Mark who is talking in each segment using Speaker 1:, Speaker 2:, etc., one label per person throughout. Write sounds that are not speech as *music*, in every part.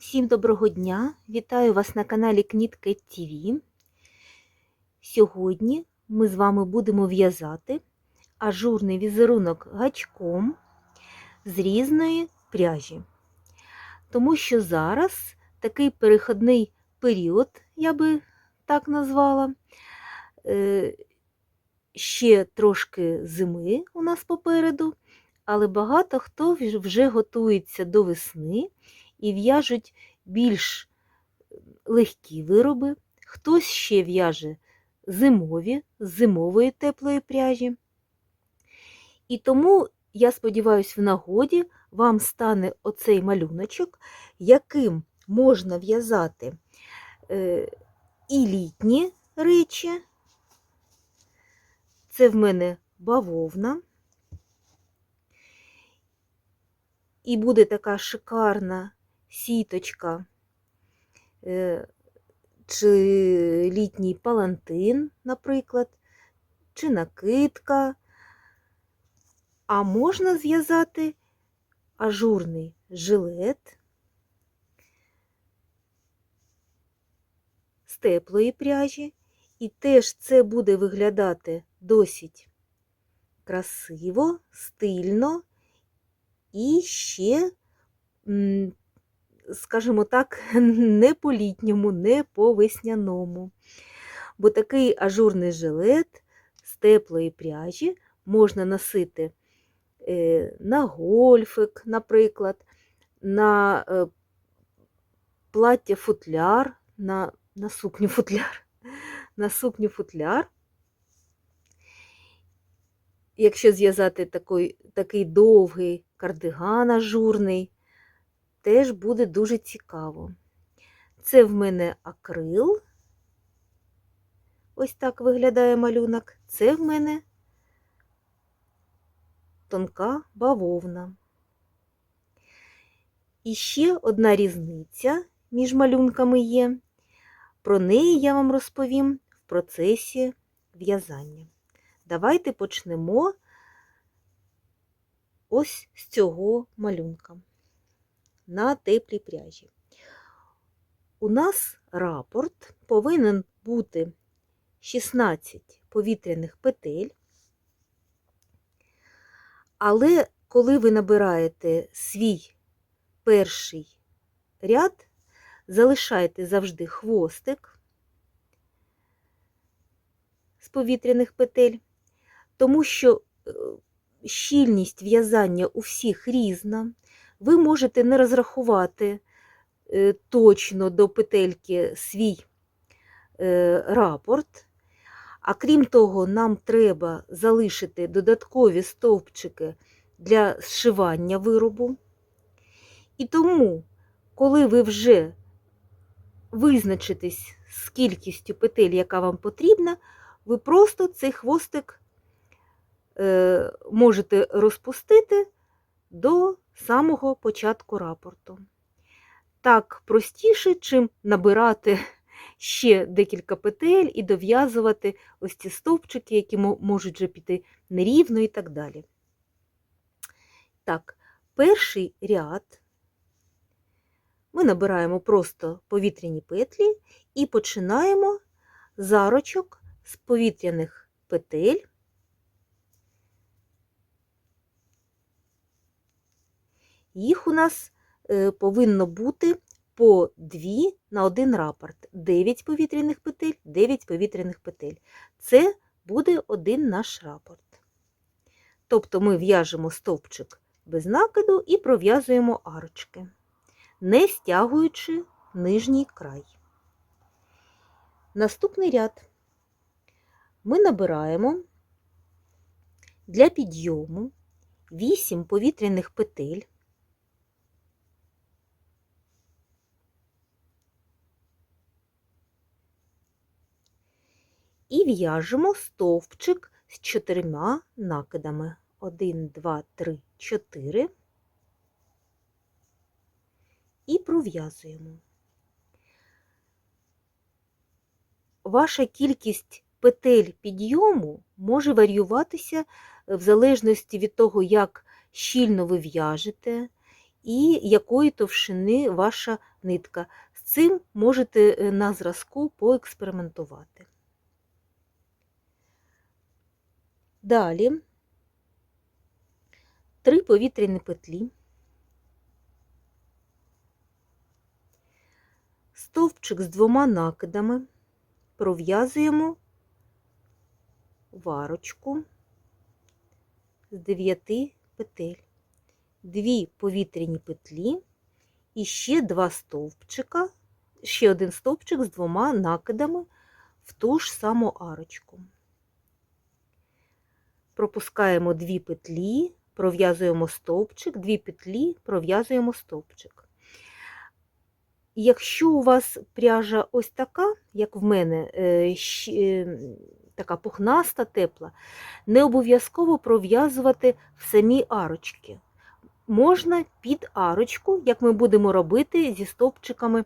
Speaker 1: Всім доброго дня! Вітаю вас на каналі Кнітка ТВ. Сьогодні ми з вами будемо в'язати ажурний візерунок гачком з різної пряжі. Тому що зараз такий переходний період, я би так назвала. Е, Ще трошки зими у нас попереду, але багато хто вже готується до весни і в'яжуть більш легкі вироби, хтось ще в'яже зимові, з зимової теплої пряжі. І тому, я сподіваюся, в нагоді вам стане оцей малюночок, яким можна в'язати е, і літні речі. Це в мене бавовна. І буде така шикарна сіточка е, чи літній палантин, наприклад, чи накидка. А можна зв'язати ажурний жилет з теплої пряжі, і теж це буде виглядати досить красиво, стильно і ще скажімо так, *laughs* не по літньому, не по весняному. Бо такий ажурний жилет з теплої пряжі можна носити е, на гольфик, наприклад, на е, плаття футляр, на, на сукню футляр, *laughs* на сукню футляр. Якщо зв'язати такий, такий довгий кардиган ажурний, теж буде дуже цікаво. Це в мене акрил. Ось так виглядає малюнок. Це в мене тонка бавовна. І ще одна різниця між малюнками є. Про неї я вам розповім в процесі в'язання. Давайте почнемо ось з цього малюнка на теплій пряжі. У нас рапорт повинен бути 16 повітряних петель, але коли ви набираєте свій перший ряд, залишайте завжди хвостик з повітряних петель, тому що е, щільність в'язання у всіх різна ви можете не розрахувати е, точно до петельки свій е, рапорт. А крім того, нам треба залишити додаткові стовпчики для зшивання виробу. І тому, коли ви вже визначитесь з кількістю петель, яка вам потрібна, ви просто цей хвостик е, можете розпустити до самого початку рапорту. Так простіше, чим набирати ще декілька петель і дов'язувати ось ці стовпчики, які можуть вже піти нерівно і так далі. Так, перший ряд ми набираємо просто повітряні петлі і починаємо зарочок з повітряних петель Їх у нас е, повинно бути по 2 на один рапорт. 9 повітряних петель, 9 повітряних петель. Це буде один наш рапорт. Тобто ми в'яжемо стовпчик без накиду і пров'язуємо арочки, не стягуючи нижній край. Наступний ряд ми набираємо для підйому 8 повітряних петель. І в'яжемо стовпчик з чотирма накидами. 1, 2, 3, 4 і пров'язуємо. Ваша кількість петель підйому може варіюватися в залежності від того, як щільно ви в'яжете, і якої товщини ваша нитка. З цим можете е, на зразку поекспериментувати. Далі. Три повітряні петлі, стовпчик з двома накидами, пров'язуємо варочку з 9 петель, дві повітряні петлі і ще два стовпчика, ще один стовпчик з двома накидами в ту ж саму арочку. Пропускаємо дві петлі, пров'язуємо стовпчик, дві петлі, пров'язуємо стовпчик. Якщо у вас пряжа ось така, як в мене, е, е, така пухнаста, тепла, не обов'язково пров'язувати в самі арочки. Можна під арочку, як ми будемо робити зі стовпчиками,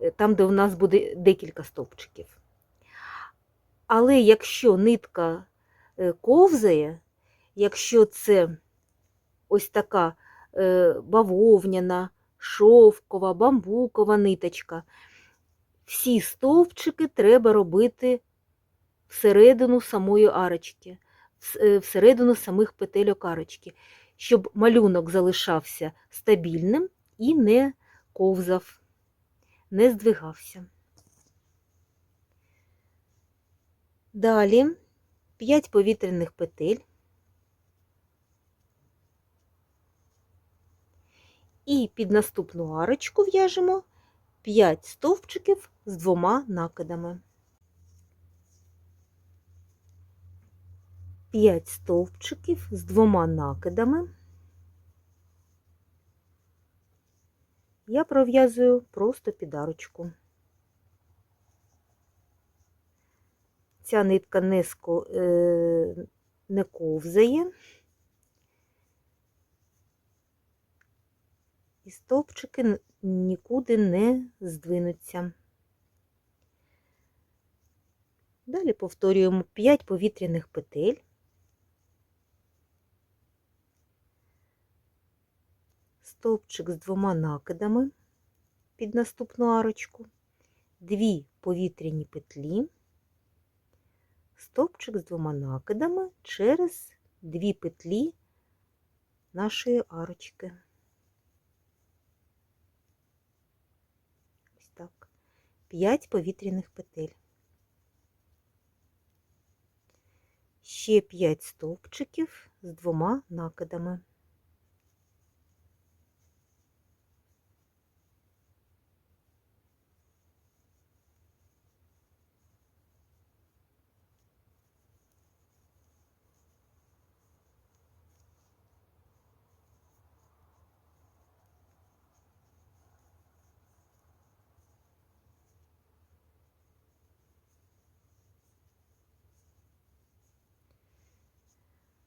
Speaker 1: е, там, де у нас буде декілька стовпчиків. Але якщо нитка ковзає, якщо це ось така е, бавовняна, шовкова, бамбукова ниточка, всі стовпчики треба робити всередину самої арочки, е, всередину самих петельок арочки, щоб малюнок залишався стабільним і не ковзав, не здвигався. Далі 5 повітряних петель. І під наступну арочку в'яжемо 5 стовпчиків з двома накидами. 5 стовпчиків з двома накидами. Я пров'язую просто під арочку. Ця нитка не, ско, е, не ковзає. І стовпчики нікуди не здвинуться. Далі повторюємо 5 повітряних петель. Стовпчик з двома накидами під наступну арочку, дві повітряні петлі, стовпчик з двома накидами через дві петлі нашої арочки. Ось так. 5 повітряних петель. Ще 5 стовпчиків з двома накидами.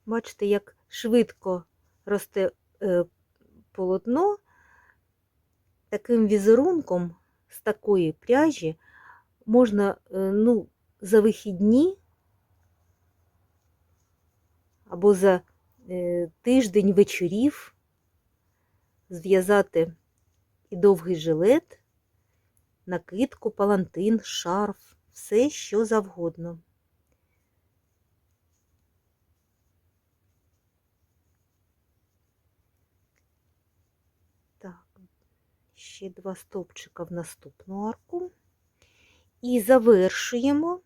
Speaker 1: Бачите, як швидко росте е, полотно. Таким візерунком з такої пряжі можна е, ну, за вихідні або за е, тиждень вечорів зв'язати і довгий жилет, накидку, палантин, шарф, все що завгодно. Так, ще два стовпчика в наступну арку. І завершуємо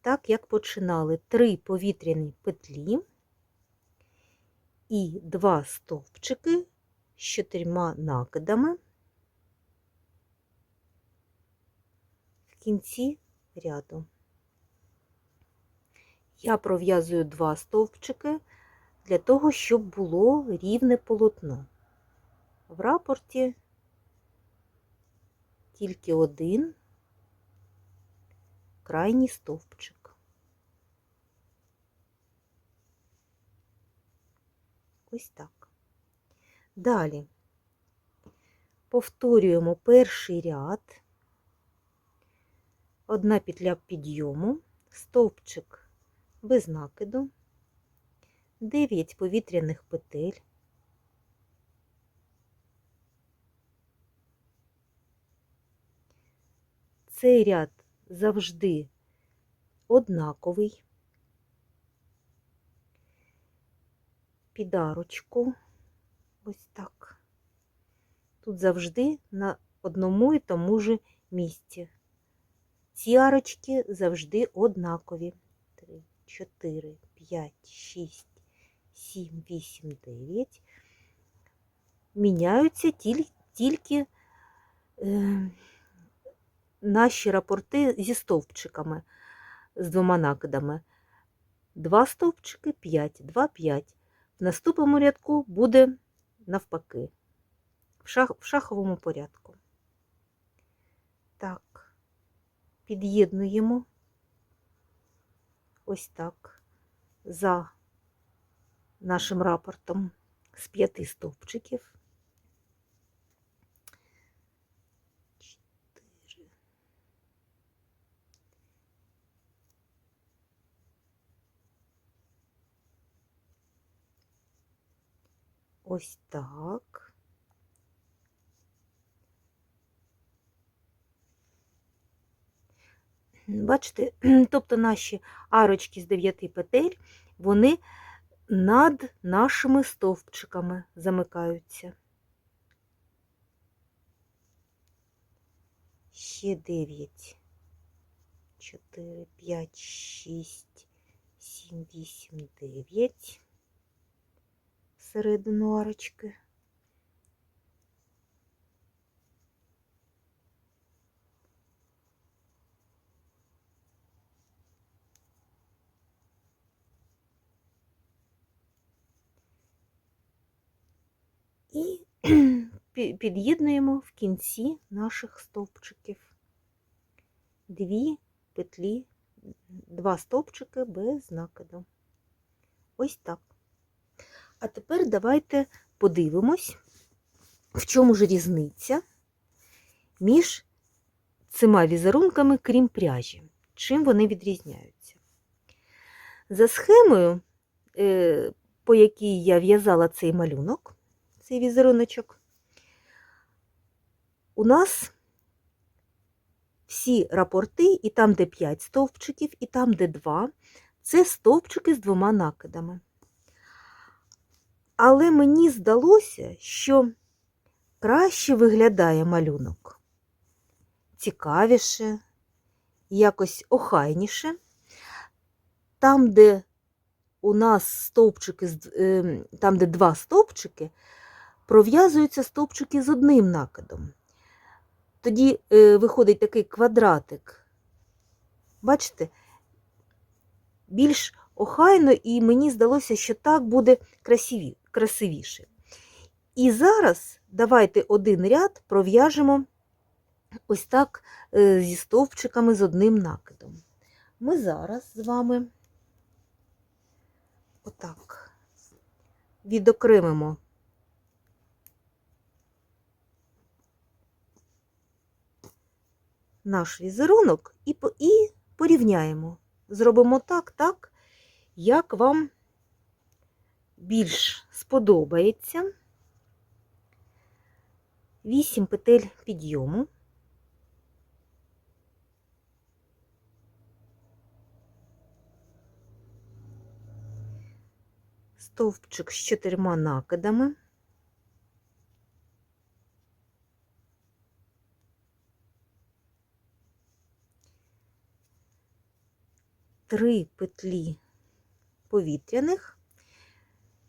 Speaker 1: так, як починали. Три повітряні петлі і два стовпчики з чотирма накидами в кінці ряду. Я пров'язую два стовпчики для того, щоб було рівне полотно. В рапорті тільки один крайній стовпчик. Ось так. Далі повторюємо перший ряд, одна петля підйому, стовпчик без накиду, 9 повітряних петель, цей ряд завжди однаковий. Під арочку. Ось так. Тут завжди на одному і тому ж місці. Ці арочки завжди однакові. 3, 4, 5, 6, 7, 8, 9. Міняються тіль- тільки е, наші рапорти зі стовпчиками, з двома накидами. Два стовпчики, 5, 2, 5. В наступному рядку буде навпаки, в, шах, в шаховому порядку. Так, під'єднуємо ось так за нашим рапортом з п'яти стовпчиків. Ось так. Бачите, *clears throat* тобто наші арочки з 9 петель, вони над нашими стовпчиками замикаються. Ще 9, 4, 5, 6, 7, 8, 9. Серед арочки. І *clears throat* під'єднуємо в кінці наших стовпчиків дві петлі, два стовпчики без накиду. Ось так. А тепер давайте подивимось, в чому ж різниця між цими візерунками, крім пряжі. Чим вони відрізняються? За схемою, е, по якій я в'язала цей малюнок, цей візеруночок, у нас всі рапорти, і там, де 5 стовпчиків, і там, де 2, це стовпчики з двома накидами. Але мені здалося, що краще виглядає малюнок, цікавіше, якось охайніше. Там, де у нас стовпчики, ем, там, де два стовпчики, пров'язуються стовпчики з одним накидом. Тоді е, виходить такий квадратик. Бачите? Більш охайно, і мені здалося, що так буде красиві, красивіше. І зараз давайте один ряд пров'яжемо ось так е, зі стовпчиками з одним накидом. Ми зараз з вами отак відокремимо наш візерунок і, і порівняємо. Зробимо так, так, як вам більш сподобається. 8 петель підйому. Стовпчик з чотирма накидами. Три петлі повітряних.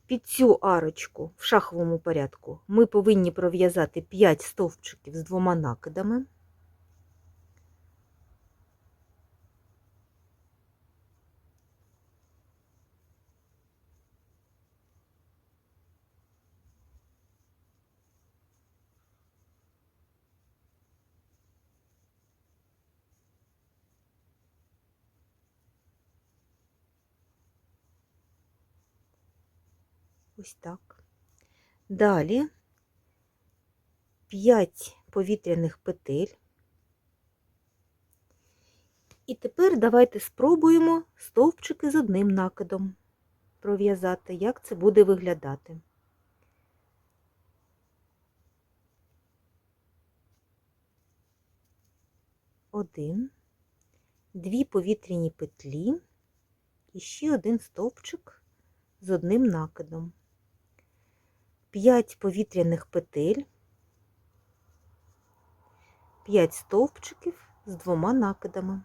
Speaker 1: Під цю арочку в шаховому порядку ми повинні пров'язати 5 стовпчиків з двома накидами. Ось так. Далі 5 повітряних петель. І тепер давайте спробуємо стовпчики з одним накидом пров'язати, як це буде виглядати. один, дві повітряні петлі і ще один стовпчик з одним накидом. 5 повітряних петель, 5 стовпчиків з двома накидами.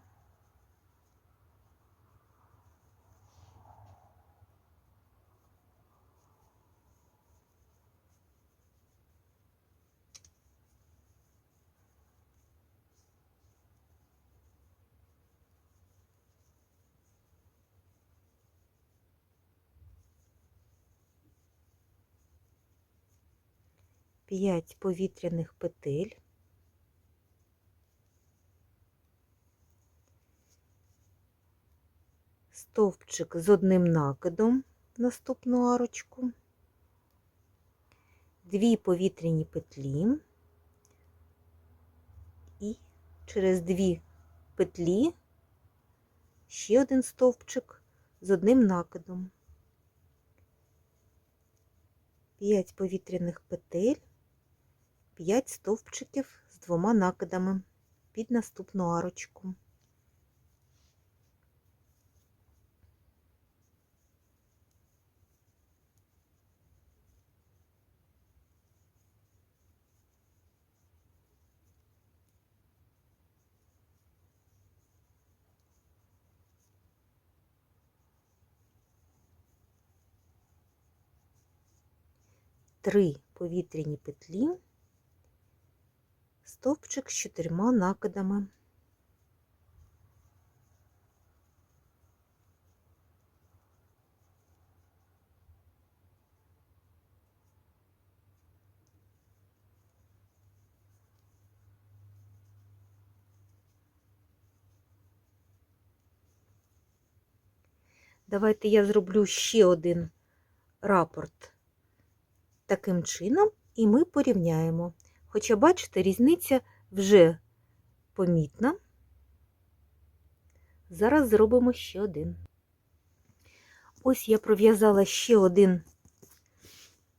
Speaker 1: П'ять повітряних петель, стовпчик з одним накидом в наступну арочку, дві повітряні петлі. І через дві петлі ще один стовпчик з одним накидом. 5 повітряних петель, 5 стовпчиків з двома накидами під наступну арочку. Три повітряні петлі, стовпчик з чотирма накидами. Давайте я зроблю ще один рапорт таким чином, і ми порівняємо. Хоча, бачите, різниця вже помітна. Зараз зробимо ще один. Ось я пров'язала ще один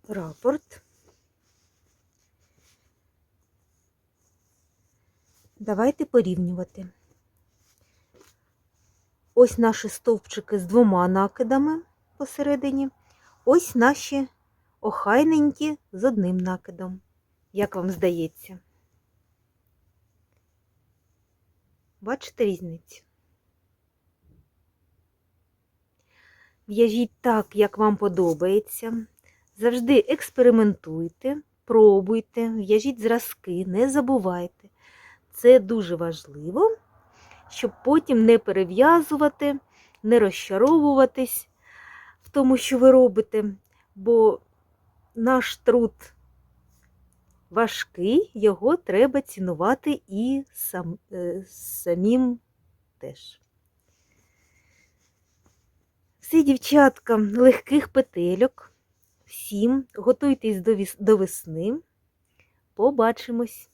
Speaker 1: рапорт. Давайте порівнювати. Ось наші стовпчики з двома накидами посередині. Ось наші охайненькі з одним накидом. Як вам здається? Бачите різницю? В'яжіть так, як вам подобається. Завжди експериментуйте, пробуйте, в'яжіть зразки, не забувайте. Це дуже важливо, щоб потім не перев'язувати, не розчаровуватись в тому, що ви робите, бо наш труд важкий, його треба цінувати і сам, е, самим теж. Всі, дівчатка, легких петельок. Всім готуйтесь до, весни. Побачимось!